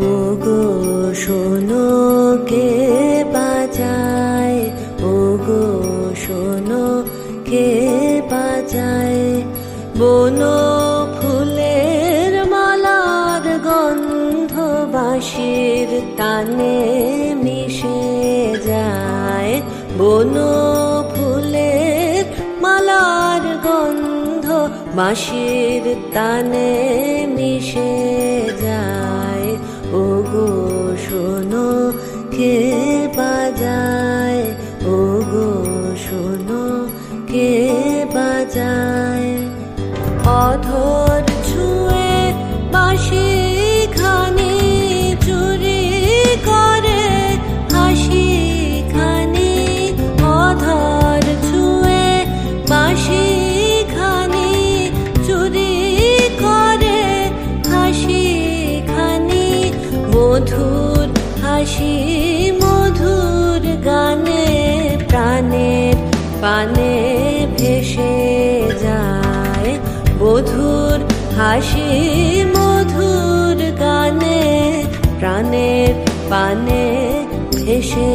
ওগো, শোনো কে বাজায়? ওগো, শোনো কে বাজায়? বনো ফুলের মালার গন্ধ বাঁশির তানে মিশে যায়। বনো ফুলের মালার গন্ধ বাঁশির তানে মিশে কে বাজায়? অধর ছুঁয়ে বাঁশি খানি চুরি করে, হাসি খানি অধর ছুঁয়ে বাঁশি খানি চুরি করে, হাসি খানি মধুর হাসি, মধুর গানে, প্রাণের পানে ভেসে যায়। মধুর হাসি মধুর গানে প্রাণের পানে ভেসে